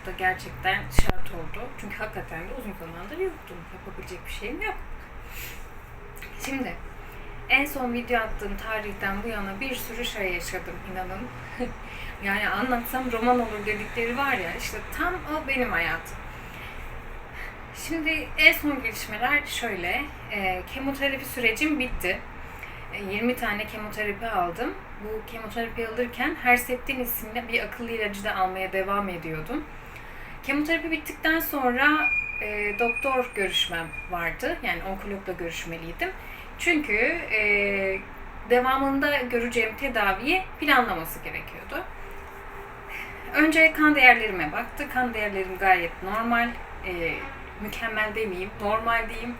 Konuşmak da gerçekten şart oldu. Çünkü hakikaten de uzun zamandır yoktum. Yapabilecek bir şeyim yok. Şimdi en son video attığım tarihten bu yana bir sürü şey yaşadım inanın. yani anlatsam roman olur dedikleri var ya işte tam o benim hayatım. Şimdi en son gelişmeler şöyle. E, kemoterapi sürecim bitti. E, 20 tane kemoterapi aldım. Bu kemoterapi alırken Herceptin isimli bir akıllı ilacı da almaya devam ediyordum. Kemoterapi bittikten sonra e, doktor görüşmem vardı. Yani onkologla görüşmeliydim. Çünkü e, devamında göreceğim tedaviyi planlaması gerekiyordu. Önce kan değerlerime baktı. Kan değerlerim gayet normal. E, mükemmel demeyeyim, normal diyeyim.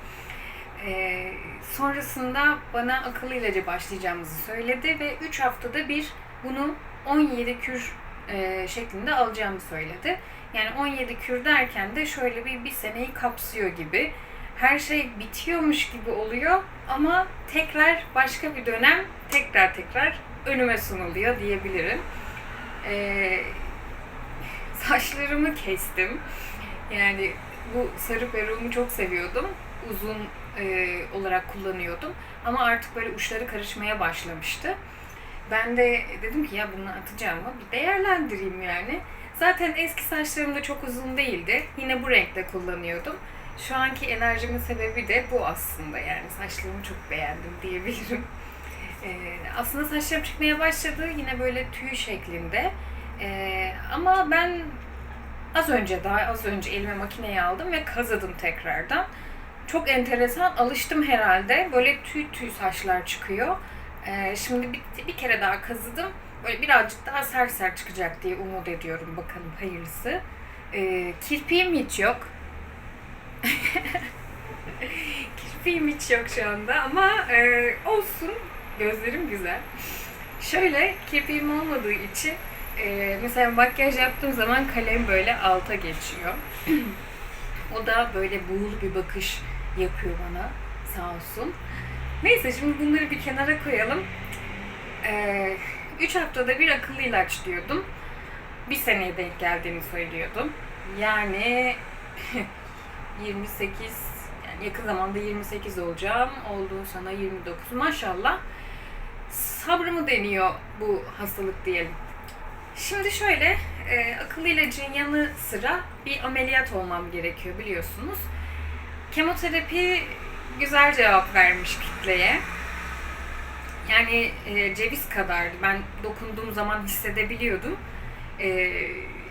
Ee, sonrasında bana akıllı ilacı başlayacağımızı söyledi ve 3 haftada bir bunu 17 kür e, şeklinde alacağımı söyledi. Yani 17 kür derken de şöyle bir bir seneyi kapsıyor gibi. Her şey bitiyormuş gibi oluyor ama tekrar başka bir dönem tekrar tekrar önüme sunuluyor diyebilirim. Ee, saçlarımı kestim. Yani bu sarı peruğumu çok seviyordum. Uzun e, olarak kullanıyordum. Ama artık böyle uçları karışmaya başlamıştı. Ben de dedim ki ya bunu atacağım mı? Bir değerlendireyim yani. Zaten eski saçlarım da çok uzun değildi. Yine bu renkte kullanıyordum. Şu anki enerjimin sebebi de bu aslında yani saçlarımı çok beğendim diyebilirim. Ee, aslında saçlarım çıkmaya başladı yine böyle tüy şeklinde. Ee, ama ben Az önce daha az önce elime makineyi aldım ve kazıdım tekrardan. Çok enteresan alıştım herhalde. Böyle tüy tüy saçlar çıkıyor. Ee, şimdi bir, bir kere daha kazıdım böyle birazcık daha sert sert çıkacak diye umut ediyorum bakalım hayırlısı. Ee, kirpiğim hiç yok. kirpiğim hiç yok şu anda ama e, olsun gözlerim güzel. Şöyle kirpiğim olmadığı için e, mesela makyaj yaptığım zaman kalem böyle alta geçiyor. o da böyle buğulu bir bakış yapıyor bana sağ olsun. Neyse şimdi bunları bir kenara koyalım. Eee 3 haftada bir akıllı ilaç diyordum. Bir seneye denk geldiğini söylüyordum. Yani 28 yani yakın zamanda 28 olacağım. Olduğu sana 29 maşallah. Sabrımı deniyor bu hastalık diyelim. Şimdi şöyle e, akıllı ilacın yanı sıra bir ameliyat olmam gerekiyor biliyorsunuz. Kemoterapi güzel cevap vermiş kitleye. Yani e, ceviz kadardı. Ben dokunduğum zaman hissedebiliyordum. E,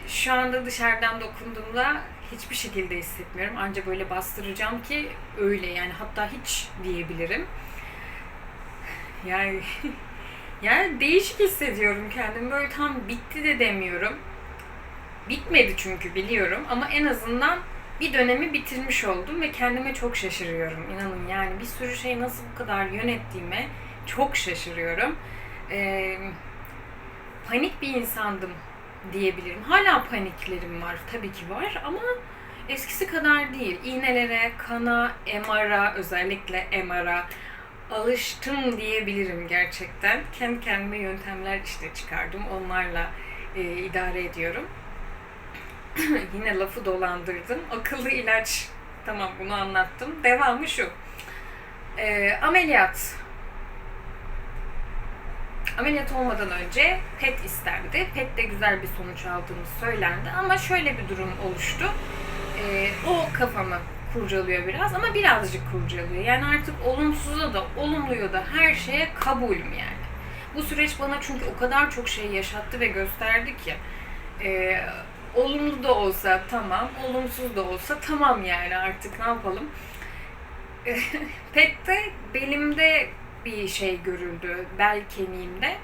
şu anda dışarıdan dokunduğumda hiçbir şekilde hissetmiyorum. Ancak böyle bastıracağım ki öyle yani hatta hiç diyebilirim. Yani Yani değişik hissediyorum kendimi. Böyle tam bitti de demiyorum. Bitmedi çünkü biliyorum ama en azından bir dönemi bitirmiş oldum ve kendime çok şaşırıyorum. İnanın yani bir sürü şey nasıl bu kadar yönettiğime çok şaşırıyorum. Ee, panik bir insandım diyebilirim. Hala paniklerim var tabii ki var ama eskisi kadar değil. İğnelere, kana, MR'a özellikle MR'a alıştım diyebilirim gerçekten. Kendi kendime yöntemler işte çıkardım. Onlarla e, idare ediyorum. Yine lafı dolandırdım. Akıllı ilaç. Tamam bunu anlattım. Devamı şu. E, ameliyat. Ameliyat olmadan önce PET istendi. PET de güzel bir sonuç aldığımız söylendi ama şöyle bir durum oluştu. Ee, o kafamı kurcalıyor biraz ama birazcık kurcalıyor. Yani artık olumsuza da olumluya da her şeye kabulüm yani. Bu süreç bana çünkü o kadar çok şey yaşattı ve gösterdi ki e, olumlu da olsa tamam, olumsuz da olsa tamam yani artık ne yapalım. PET'te belimde bir şey görüldü, bel kemiğimde.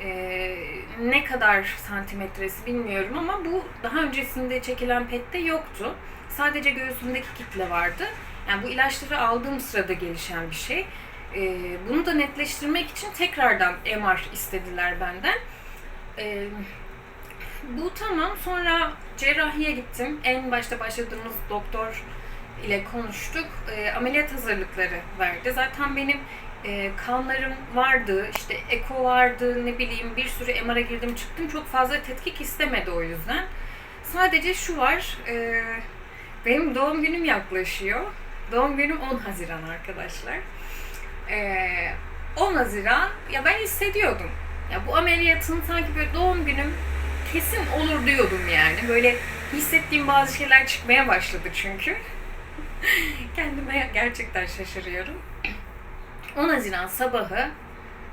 Ee, ne kadar santimetresi bilmiyorum ama bu daha öncesinde çekilen PET'te yoktu. Sadece göğsümdeki kitle vardı. Yani bu ilaçları aldığım sırada gelişen bir şey. Ee, bunu da netleştirmek için tekrardan MR istediler benden. Ee, bu tamam. Sonra cerrahiye gittim. En başta başladığımız doktor ile konuştuk. E, ameliyat hazırlıkları verdi. Zaten benim e, kanlarım vardı, işte eko vardı, ne bileyim bir sürü MR'a girdim çıktım. Çok fazla tetkik istemedi o yüzden. Sadece şu var, e, benim doğum günüm yaklaşıyor. Doğum günüm 10 Haziran arkadaşlar. E, 10 Haziran, ya ben hissediyordum. Ya bu ameliyatın sanki böyle doğum günüm kesin olur diyordum yani. Böyle hissettiğim bazı şeyler çıkmaya başladı çünkü. Kendime gerçekten şaşırıyorum. 10 Haziran sabahı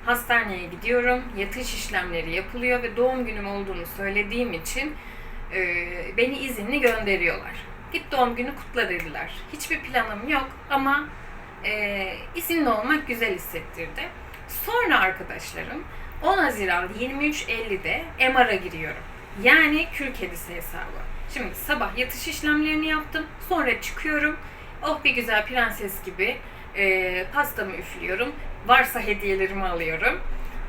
hastaneye gidiyorum. Yatış işlemleri yapılıyor ve doğum günüm olduğunu söylediğim için e, beni izinli gönderiyorlar. Git doğum günü kutla dediler. Hiçbir planım yok ama e, izinli olmak güzel hissettirdi. Sonra arkadaşlarım 10 Haziran 23.50'de MR'a giriyorum. Yani kül kedisi hesabı. Şimdi sabah yatış işlemlerini yaptım. Sonra çıkıyorum. Oh bir güzel prenses gibi e, pastamı üflüyorum. Varsa hediyelerimi alıyorum.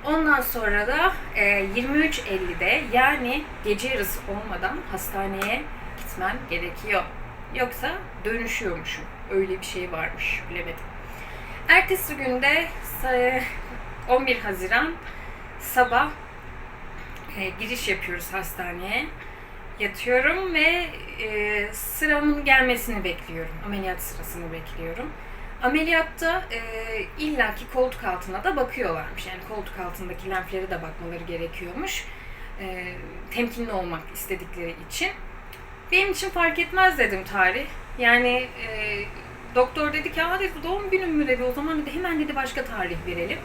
Ondan sonra da e, 23.50'de yani gece yarısı olmadan hastaneye gitmem gerekiyor. Yoksa dönüşüyormuşum. Öyle bir şey varmış bilemedim. Ertesi günde 11 Haziran sabah e, giriş yapıyoruz hastaneye. Yatıyorum ve e, sıramın gelmesini bekliyorum. Ameliyat sırasını bekliyorum. Ameliyatta e, illaki koltuk altına da bakıyorlarmış. Yani koltuk altındaki lenflere de bakmaları gerekiyormuş. E, temkinli olmak istedikleri için. Benim için fark etmez dedim tarih. Yani e, doktor dedi ki, dedi doğum günüm mü dedi. O zaman dedi hemen dedi başka tarih verelim.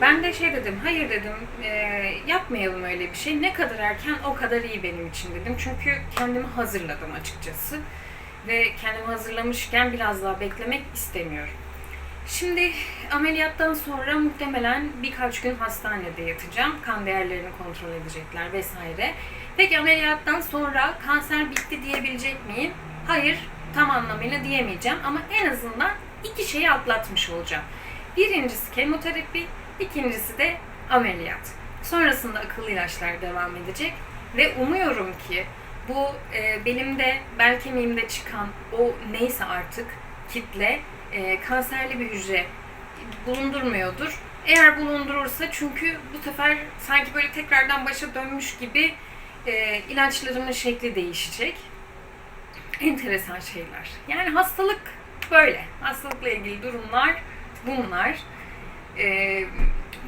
Ben de şey dedim, hayır dedim, e, yapmayalım öyle bir şey. Ne kadar erken o kadar iyi benim için dedim. Çünkü kendimi hazırladım açıkçası. Ve kendimi hazırlamışken biraz daha beklemek istemiyorum. Şimdi ameliyattan sonra muhtemelen birkaç gün hastanede yatacağım. Kan değerlerini kontrol edecekler vesaire. Peki ameliyattan sonra kanser bitti diyebilecek miyim? Hayır, tam anlamıyla diyemeyeceğim ama en azından iki şeyi atlatmış olacağım. Birincisi kemoterapi, İkincisi de ameliyat. Sonrasında akıllı ilaçlar devam edecek ve umuyorum ki bu e, belimde bel kemiğimde çıkan o neyse artık kitle e, kanserli bir hücre bulundurmuyordur. Eğer bulundurursa çünkü bu sefer sanki böyle tekrardan başa dönmüş gibi e, ilaçlarımın şekli değişecek. Enteresan şeyler. Yani hastalık böyle. Hastalıkla ilgili durumlar bunlar. Ee,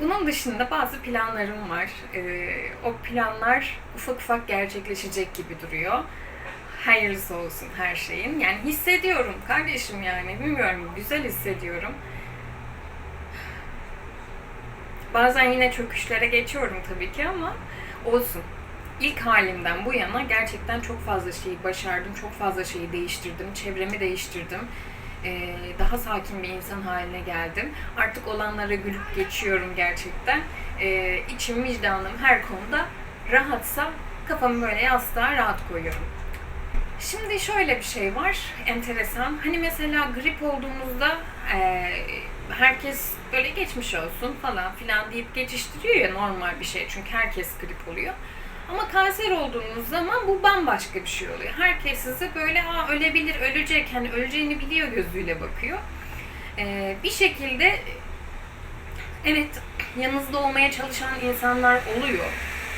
bunun dışında bazı planlarım var. Ee, o planlar ufak ufak gerçekleşecek gibi duruyor. Hayırlısı olsun her şeyin. Yani hissediyorum kardeşim yani. Bilmiyorum güzel hissediyorum. Bazen yine çöküşlere geçiyorum tabii ki ama olsun. İlk halimden bu yana gerçekten çok fazla şeyi başardım, çok fazla şeyi değiştirdim, çevremi değiştirdim e, daha sakin bir insan haline geldim. Artık olanlara gülüp geçiyorum gerçekten. E, içim, vicdanım her konuda rahatsa kafamı böyle yastığa rahat koyuyorum. Şimdi şöyle bir şey var, enteresan. Hani mesela grip olduğumuzda e, herkes böyle geçmiş olsun falan filan deyip geçiştiriyor ya normal bir şey. Çünkü herkes grip oluyor. Ama kanser olduğunuz zaman bu bambaşka bir şey oluyor. Herkes size böyle Aa, ölebilir, ölecek, hani öleceğini biliyor gözüyle bakıyor. Ee, bir şekilde evet yanınızda olmaya çalışan insanlar oluyor.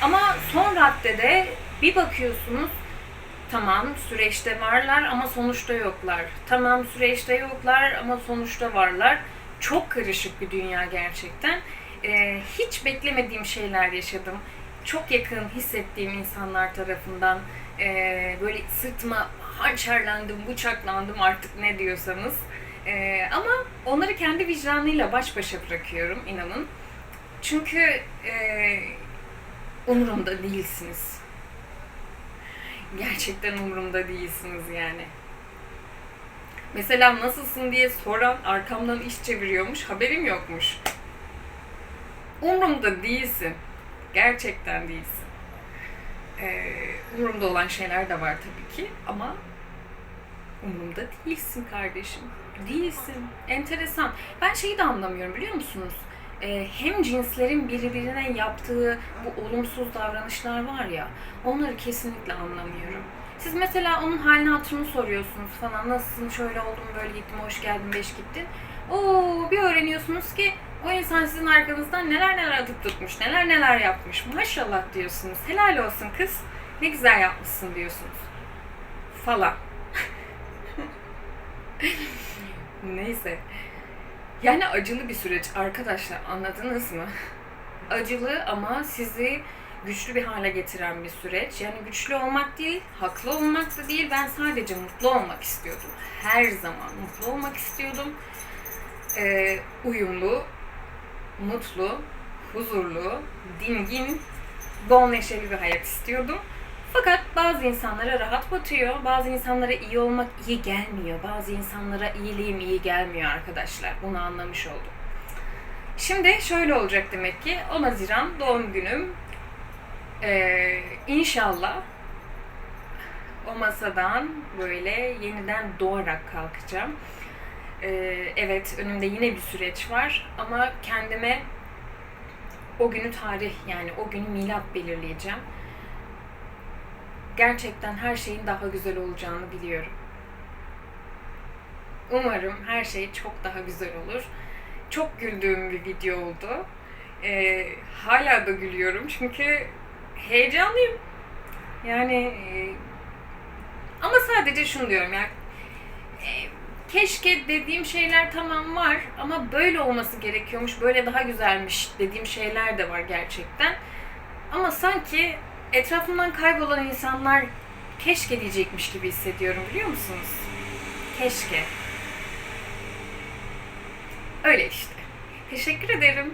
Ama son raddede bir bakıyorsunuz tamam süreçte varlar ama sonuçta yoklar. Tamam süreçte yoklar ama sonuçta varlar. Çok karışık bir dünya gerçekten. e, hiç beklemediğim şeyler yaşadım. Çok yakın hissettiğim insanlar tarafından e, böyle sırtıma hançerlendim, bıçaklandım artık ne diyorsanız. E, ama onları kendi vicdanıyla baş başa bırakıyorum inanın. Çünkü e, umurumda değilsiniz. Gerçekten umurumda değilsiniz yani. Mesela nasılsın diye soran arkamdan iş çeviriyormuş, haberim yokmuş. Umurumda değilsin. Gerçekten değilsin. Ee, umurumda olan şeyler de var tabii ki ama umurumda değilsin kardeşim. Değilsin. Enteresan. Ben şeyi de anlamıyorum biliyor musunuz? Ee, hem cinslerin birbirine yaptığı bu olumsuz davranışlar var ya, onları kesinlikle anlamıyorum. Siz mesela onun halini hatırını soruyorsunuz falan. Nasılsın, şöyle oldum, böyle gittim, hoş geldin, beş gittin. Oo, bir öğreniyorsunuz ki o insan sizin arkanızdan neler neler atıp tutmuş, neler neler yapmış. Maşallah diyorsunuz. Helal olsun kız. Ne güzel yapmışsın diyorsunuz. Falan. Neyse. Yani acılı bir süreç arkadaşlar anladınız mı? Acılı ama sizi güçlü bir hale getiren bir süreç. Yani güçlü olmak değil, haklı olmak da değil. Ben sadece mutlu olmak istiyordum. Her zaman mutlu olmak istiyordum. Ee, uyumlu, mutlu, huzurlu, dingin, bol neşeli bir hayat istiyordum. Fakat bazı insanlara rahat batıyor, bazı insanlara iyi olmak iyi gelmiyor, bazı insanlara iyiliğim iyi gelmiyor arkadaşlar. Bunu anlamış oldum. Şimdi şöyle olacak demek ki 10 Haziran doğum günüm. Ee, inşallah o masadan böyle yeniden doğarak kalkacağım. Ee, evet önümde yine bir süreç var ama kendime o günü tarih yani o günü milat belirleyeceğim. Gerçekten her şeyin daha güzel olacağını biliyorum. Umarım her şey çok daha güzel olur. Çok güldüğüm bir video oldu. Ee, hala da gülüyorum çünkü heyecanlıyım. Yani e, ama sadece şunu diyorum ya e, keşke dediğim şeyler tamam var ama böyle olması gerekiyormuş, böyle daha güzelmiş dediğim şeyler de var gerçekten. Ama sanki etrafımdan kaybolan insanlar keşke diyecekmiş gibi hissediyorum biliyor musunuz? Keşke. Öyle işte. Teşekkür ederim.